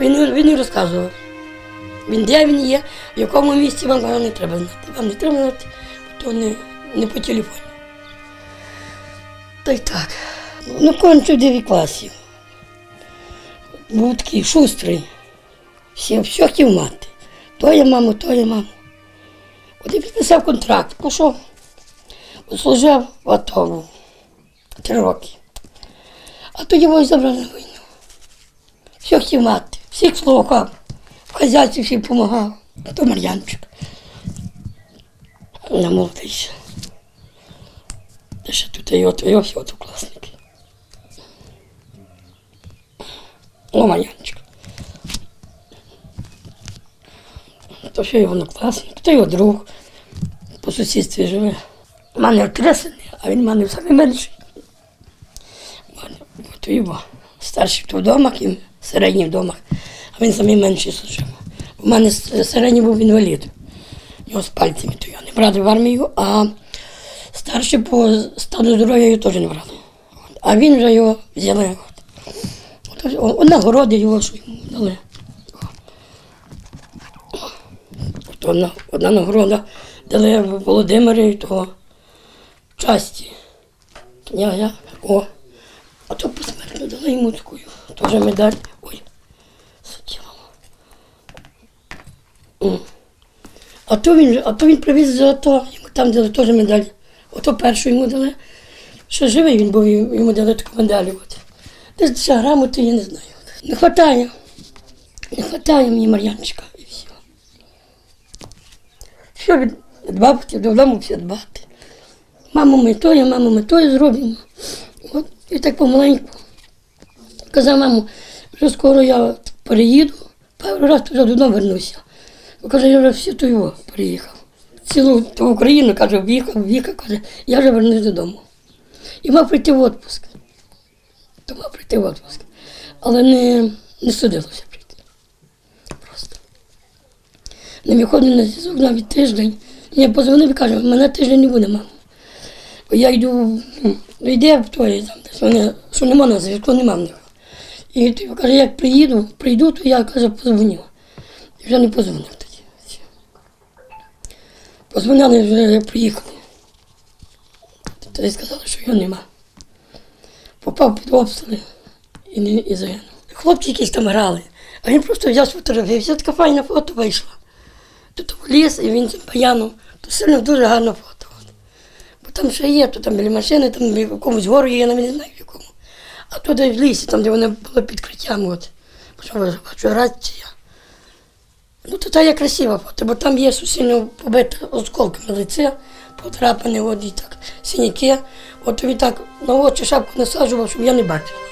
він, він розказував. Він де він є, в якому місці вам не треба знати. Вам не треба знати, то не, не по телефоні. Та й так. Ну, кончив 9 класів. Був такий шустрий. Всі, все хотів мати. То є маму, то є маму. От і підписав контракт, пішов. Служив в АТО три роки. А тоді його забрали на війну. Все хотів мати, всіх слухав, в хазяйстві всім допомагав. А то Мар'янчик. На. Та ще тут і от, і ось однокласники. О, Мар'янчик. То ще його однокласник, то його друг по сусідстві живе. У мене сини, а він в мене саме менший. От його старший то вдома, ким середній вдома, а він самий менший служив. У мене середній був інвалід. У нього з пальцями, то його не брали в армію, а старший по стану здоров'я його теж не брали. А він вже його взяли. От. От, о- на городі його що йому дали. От одна, одна нагорода дали Володимирі того часті. Князя. О. А то посмертно дали йому таку. Теж медаль. Ой, затягнула. А то він, а то він привіз золото, йому там дали теж медаль. Ото першу йому дали. Що живий він був, йому дали таку медаль. От. Десь ще грамоти, я не знаю. Не вистачає. Не вистачає мені Мар'янчика і все. Що від хотів додому все дбати. Маму ми тою, маму ми тою зробимо. От, і так помаленьку. Казав маму, вже скоро я переїду, пару раз вже додому вернуся. Каже, я вже то його переїхав. Цілу ту Україну, каже, в'їхав, в'їхав, каже, я вже вернусь додому. І мав прийти в відпуск. То мав прийти в відпуск. Але не, не судилося прийти. Просто. Не виходив на зв'язок навіть тиждень. Я позвонив і кажу, мене тиждень не буде, мамо. Бо я йду, ну, йде в той, там, десь вони, що нема на зв'язку, нема в них. І каже, як приїду, прийду, то я каже, позвоню. І вже не позвонив тоді. Все. Позвонили, вже приїхали. Тоді сказали, що його нема. Попав під обстріли і, не, і загинув. Хлопці якісь там грали, а він просто взяв сфотографувався, така файна фото вийшла. Тут в ліс, і він цим баяном, то сильно дуже гарне фото. Бо там ще є, то там біля машини, там в якомусь гору є, я навіть не знаю. А туди в лісі, там, де вони були під криттям, от. Що бачу, рація. Ну, то та є красива фото, бо там є сильно побите осколками лице, потрапини, от і так, синяки. От тобі так на очі шапку насаджував, щоб я не бачив.